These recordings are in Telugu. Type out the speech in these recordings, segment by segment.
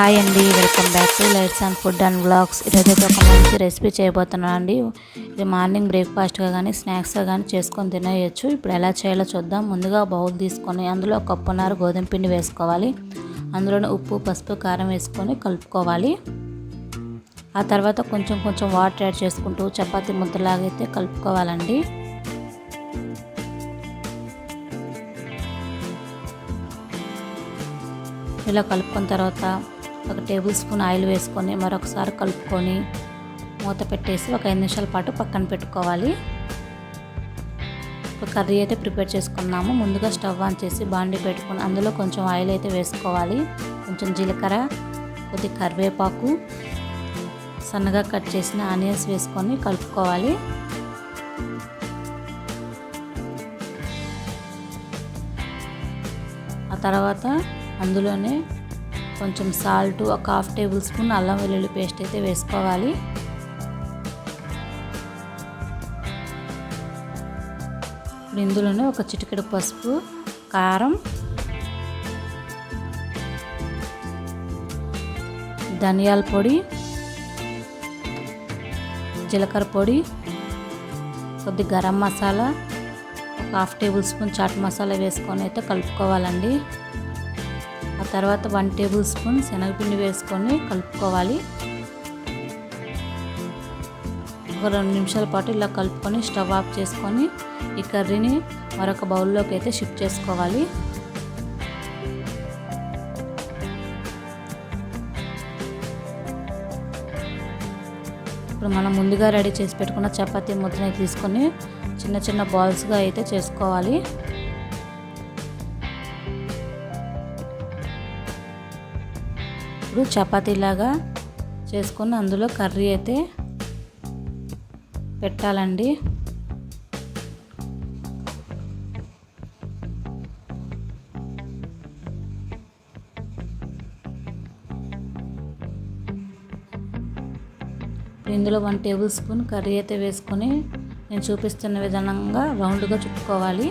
హాయ్ అండి welcome back to lights and food and blogs ఈరోజు ఒక మంచి రెసిపీ చేయబోతున్నాను అండి. ఇది మార్నింగ్ బ్రేక్ఫాస్ట్గా కానీ స్నాక్స్గా కానీ చేసుకొని తినేయచ్చు. ఇప్పుడు ఎలా చేయాలో చూద్దాం. ముందుగా బౌల్ తీసుకొని అందులో ఒక కప్పున్నర గోధుమ పిండి వేసుకోవాలి. అందులోనే ఉప్పు పసుపు కారం వేసుకొని కలుపుకోవాలి. ఆ తర్వాత కొంచెం కొంచెం వాటర్ యాడ్ చేసుకుంటూ చపాతీ ముద్దలాగైతే కలుపుకోవాలండి. ఇలా కలుపుకున్న తర్వాత ఒక టేబుల్ స్పూన్ ఆయిల్ వేసుకొని మరొకసారి కలుపుకొని మూత పెట్టేసి ఒక ఐదు నిమిషాల పాటు పక్కన పెట్టుకోవాలి. ఒక కర్రీ అయితే ప్రిపేర్ చేసుకున్నాము. ముందుగా స్టవ్ ఆన్ చేసి బాండి పెట్టుకొని అందులో కొంచెం ఆయిల్ అయితే వేసుకోవాలి. కొంచెం జీలకర్ర కొద్ది కరివేపాకు సన్నగా కట్ చేసిన ఆనియన్స్ వేసుకొని కలుపుకోవాలి. ఆ తర్వాత అందులోనే కొంచెం సాల్ట్ ఒక హాఫ్ టేబుల్ స్పూన్ అల్లం వెల్లుల్లి పేస్ట్ అయితే వేసుకోవాలి. ఇప్పుడు ఇందులోనే ఒక చిటికెడు పసుపు కారం ధనియాల పొడి జీలకర్ర పొడి కొద్ది గరం మసాలా ఒక half tablespoon chaat masala వేసుకొని అయితే కలుపుకోవాలండి. తర్వాత వన్ టేబుల్ స్పూన్ శనగపిండి వేసుకొని కలుపుకోవాలి. ఒక రెండు నిమిషాల పాటు ఇలా కలుపుకొని స్టవ్ ఆఫ్ చేసుకొని ఈ కర్రీని మరొక బౌల్లోకి అయితే షిఫ్ట్ చేసుకోవాలి. ఇప్పుడు మనం ముందుగా రెడీ చేసి పెట్టుకున్న చపాతీ ముద్దని తీసుకొని చిన్న చిన్న బాల్స్గా అయితే చేసుకోవాలి. ఇప్పుడు చపాతీలాగా చేసుకొని అందులో కర్రీ అయితే పెట్టాలండి. ఇందులో వన్ టేబుల్ స్పూన్ కర్రీ అయితే వేసుకొని నేను చూపిస్తున్న విధానంగా రౌండ్గా చుట్టుకోవాలి.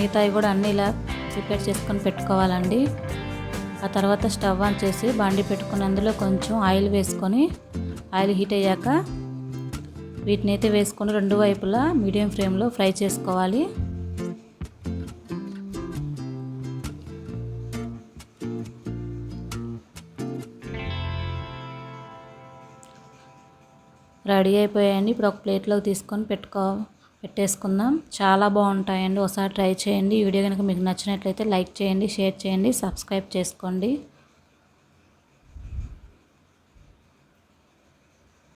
మిగతావి కూడా అన్నీ ఇలా ప్రిపేర్ చేసుకొని పెట్టుకోవాలండి. ఆ తర్వాత స్టవ్ ఆన్ చేసి బాండి పెట్టుకుని అందులో కొంచెం ఆయిల్ వేసుకొని ఆయిల్ హీట్ అయ్యాక వీటిని అయితే వేసుకొని రెండు వైపులా మీడియం ఫ్లేమ్లో ఫ్రై చేసుకోవాలి. రెడీ అయిపోయాయండి. ఇప్పుడు ఒక ప్లేట్లోకి తీసుకొని పెట్టుకో పెట్టేసుకుందాం. చాలా బాగుంటాయండి. ఒకసారి ట్రై చేయండి. ఈ వీడియో కనుక మీకు నచ్చినట్లయితే లైక్ చేయండి షేర్ చేయండి సబ్స్క్రైబ్ చేసుకోండి.